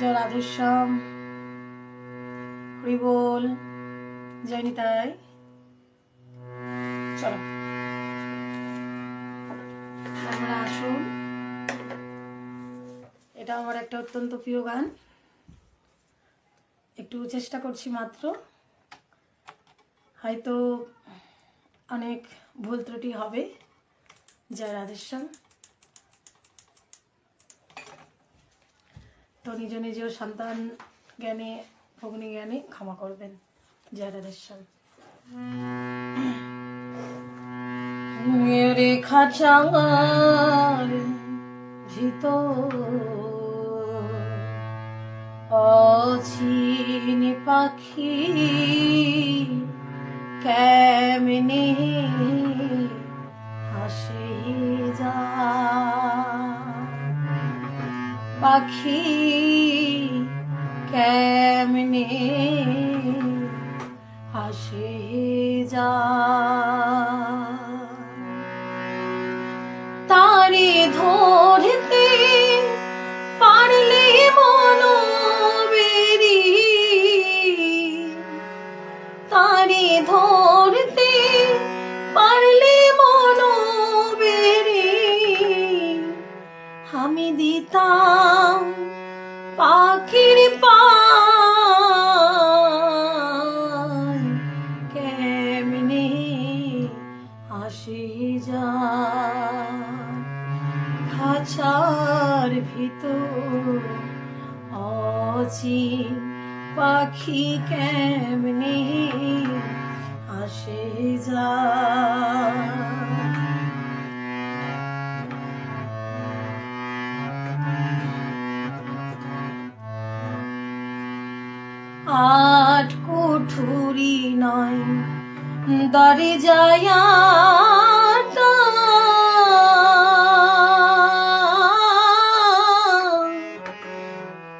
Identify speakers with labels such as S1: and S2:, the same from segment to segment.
S1: জয় রাধেশ্যাম হরি বল। জয় চলো। আপনারা আসুন। এটা আমার একটা অত্যন্ত প্রিয় গান। একটু চেষ্টা করছি মাত্র। হয়তো অনেক ভুল ত্রুটি হবে। জয় রাধেশ্যাম। নিজ নিজ সন্তান জ্ঞানে, ভগ্নী জ্ঞানে ক্ষমা করবেন জয় রাধেশ্যাম রেখা চাঙার ভিতর অচিন পাখি কেমনে পাখি কেমনে হাসে যা আমি দিতাম পাখির কেমনে আসে যা খাঁচার ভিতর অচি পাখি কেমনে আট কুঠুরি নয়। দরে যায়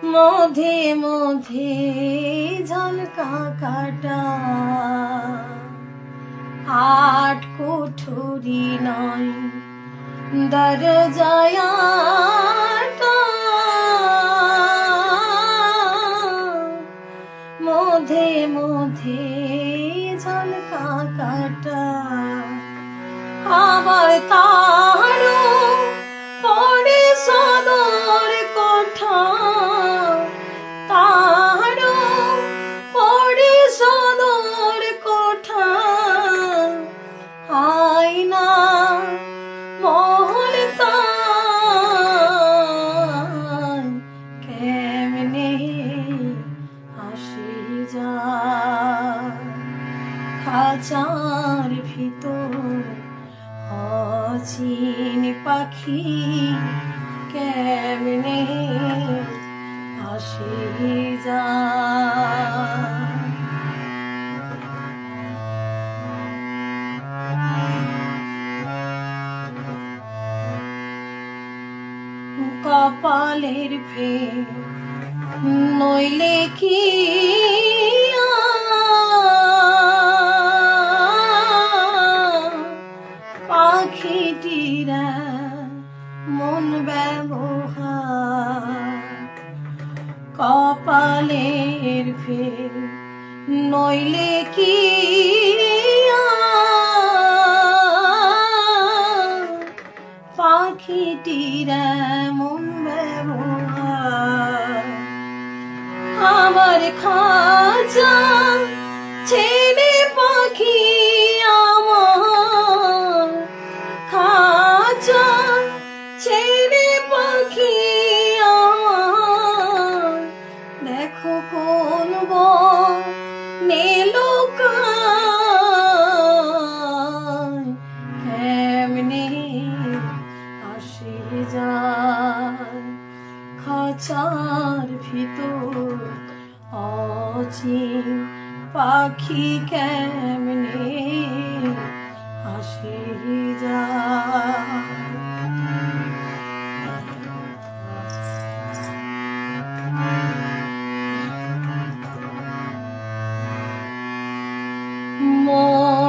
S1: মধে মধে ঝলকা কাটা। আট কুঠুরি নয়। দর যায় মধে ঝলকা কাটা আবার তারও অচিন পাখি কেমনে আসে যা? কপালের ফের নইলে কি ব্যবহার কপালের ফের নইলে কি পাখিটিরা মন ব্যবহার আমার খাঁচা ছেড়ে পাখি দেখো কোন নেলো কেমনে আসে যায় খাঁচার ভিতর অচিন পাখি কেমনে আসে যায়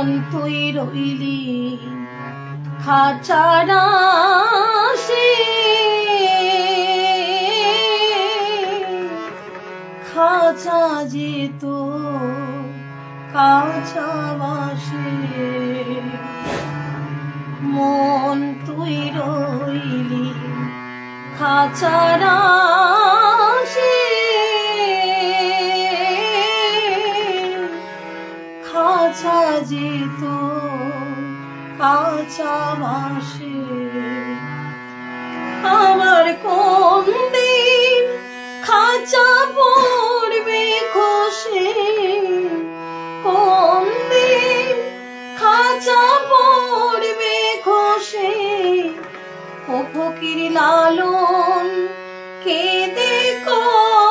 S1: মন তুই রইলি খাঁচারা সে যেত কাছাবাসে মন তুই রইলি খাচারা যেত কাঁচা বাসে আমার কোন দিন খাঁচা পড়বে খসে কোন দিন খাঁচা পড়বে খসে ও ফকির লালন কেঁদে কই